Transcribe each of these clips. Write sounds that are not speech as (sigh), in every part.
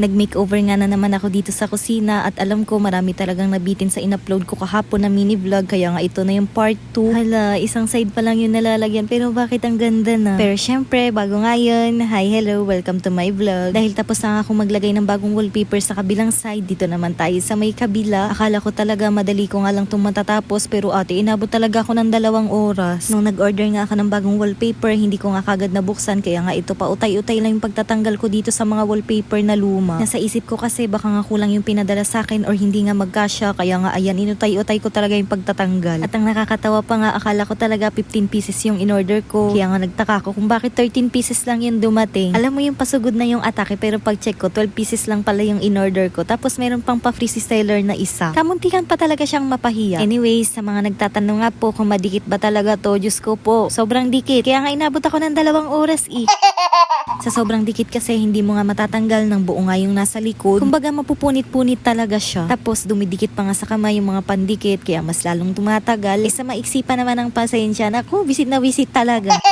Nag-makeover nga na naman ako dito sa kusina at alam ko marami talagang nabitin sa in-upload ko kahapon na mini vlog kaya nga ito na yung part 2. Hala, isang side pa lang yung nalalagyan pero bakit ang ganda na? Pero syempre, bago nga yun, hi, hello, welcome to my vlog. Dahil tapos na nga ako maglagay ng bagong wallpaper sa kabilang side, dito naman tayo sa may kabila. Akala ko talaga madali ko nga lang itong matatapos pero ate, inabot talaga ako ng dalawang oras. Nung nag-order nga ako ng bagong wallpaper, hindi ko nga kagad nabuksan kaya nga ito pa utay-utay lang yung pagtatanggal ko dito sa mga wallpaper na luma. Nasa isip ko kasi baka nga kulang yung pinadala sa akin or hindi nga magkasya kaya nga ayan inutay-utay ko talaga yung pagtatanggal. At ang nakakatawa pa nga akala ko talaga 15 pieces yung in-order ko. Kaya nga nagtaka ko kung bakit 13 pieces lang yung dumating. Alam mo yung pasugod na yung atake pero pag check ko 12 pieces lang pala yung in-order ko. Tapos meron pang pa-free seller na isa. Kamuntikan pa talaga siyang mapahiya. Anyways, sa mga nagtatanong nga po kung madikit ba talaga to, Diyos ko po. Sobrang dikit. Kaya nga inabot ako ng dalawang oras eh. (laughs) Sa sobrang dikit kasi hindi mo nga matatanggal ng buo nga yung nasa likod. Kumbaga mapupunit-punit talaga siya. Tapos dumidikit pa nga sa kamay yung mga pandikit kaya mas lalong tumatagal. Eh sa maiksi pa naman ang pasensya. Naku, visit na visit talaga. (laughs)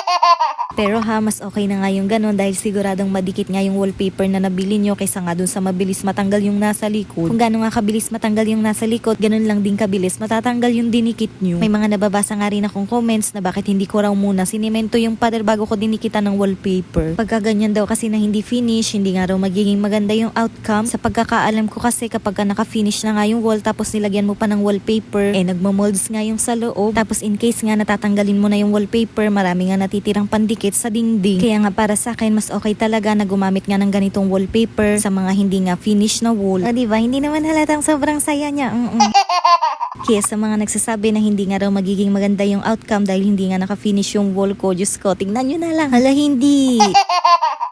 Pero ha, mas okay na nga yung ganun dahil siguradong madikit nga yung wallpaper na nabili nyo kaysa nga dun sa mabilis matanggal yung nasa likod. Kung gano'n nga kabilis matanggal yung nasa likod, ganun lang din kabilis matatanggal yung dinikit nyo. May mga nababasa nga rin akong comments na bakit hindi ko raw muna sinimento yung pader bago ko dinikitan ng wallpaper. Pagka ganyan daw kasi na hindi finish, hindi nga raw magiging maganda yung outcome. Sa pagkakaalam ko kasi kapag ka naka-finish na nga yung wall tapos nilagyan mo pa ng wallpaper, eh nagmamolds nga yung sa loob. Tapos in case nga natatanggalin mo na yung wallpaper, marami nga natitirang pandikit sa dingding. Kaya nga para sa akin, mas okay talaga na gumamit nga ng ganitong wallpaper sa mga hindi nga finish na wall. O diba, hindi naman halatang sobrang saya niya. Mm-mm. (laughs) Kaya sa mga nagsasabi na hindi nga raw magiging maganda yung outcome dahil hindi nga naka-finish yung wall ko, Diyos ko, tingnan nyo na lang. Hala, hindi. (laughs)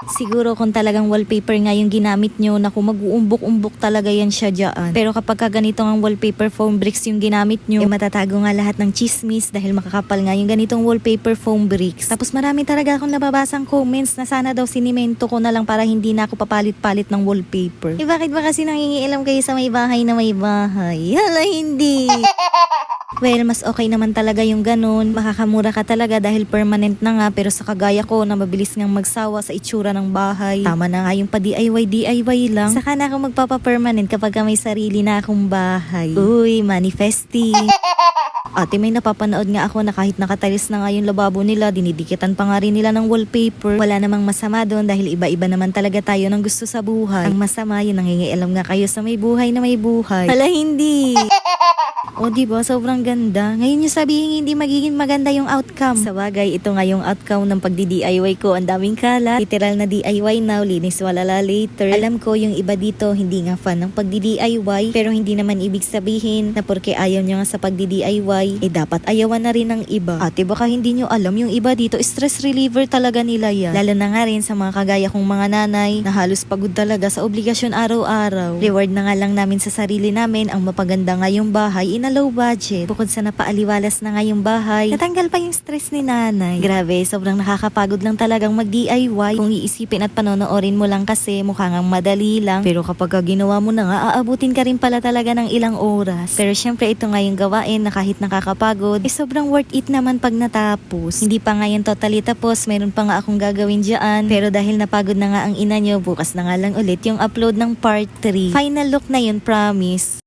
Siguro kung talagang wallpaper nga yung ginamit nyo, naku mag-uumbok-umbok talaga yan siya dyan. Pero kapag ka ganito ang wallpaper foam bricks yung ginamit nyo, eh matatago nga lahat ng chismis dahil makakapal nga yung ganitong wallpaper foam bricks. Tapos marami talaga akong nababasang comments na sana daw sinimento ko na lang para hindi na ako papalit-palit ng wallpaper. Eh bakit ba kasi nangingialam kayo sa may bahay na may bahay? Hala, hindi. (laughs) Well, mas okay naman talaga yung ganun. Makakamura ka talaga dahil permanent na nga pero sa kagaya ko na mabilis ngang magsawa sa itsura ng bahay. Tama na nga yung pa DIY DIY lang. Saka na ako magpapa-permanent kapag ka may sarili na akong bahay. Uy, manifesting. (laughs) Ate, may napapanood nga ako na kahit nakatalis na nga yung lababo nila, dinidikitan pa nga rin nila ng wallpaper. Wala namang masama doon dahil iba-iba naman talaga tayo ng gusto sa buhay. Ang masama, yun nangingialam nga kayo sa may buhay na may buhay. Hala, hindi. (laughs) O di ba sobrang ganda. Ngayon yung sabihin hindi magiging maganda yung outcome. Sa bagay, ito nga yung outcome ng pagdi-DIY ko. Ang daming kalat. Literal na DIY now, linis walala later. Alam ko yung iba dito hindi nga fan ng pagdi-DIY. Pero hindi naman ibig sabihin na porque ayaw nyo nga sa pagdi-DIY, eh dapat ayawan na rin ng iba. Ate baka hindi nyo alam yung iba dito, stress reliever talaga nila yan. Lalo na nga rin sa mga kagaya kong mga nanay na halos pagod talaga sa obligasyon araw-araw. Reward na nga lang namin sa sarili namin ang mapaganda nga yung bahay in a low budget. Bukod sa napaaliwalas na nga yung bahay, natanggal pa yung stress ni nanay. Grabe, sobrang nakakapagod lang talagang mag-DIY. Kung iisipin at panonoorin mo lang kasi mukha ngang madali lang. Pero kapag ka ginawa mo na nga, aabutin ka rin pala talaga ng ilang oras. Pero syempre ito nga yung gawain na kahit nakakapagod, eh sobrang worth it naman pag natapos. Hindi pa nga yan totally tapos, meron pa nga akong gagawin dyan. Pero dahil napagod na nga ang ina nyo, bukas na nga lang ulit yung upload ng part 3. Final look na yun, promise.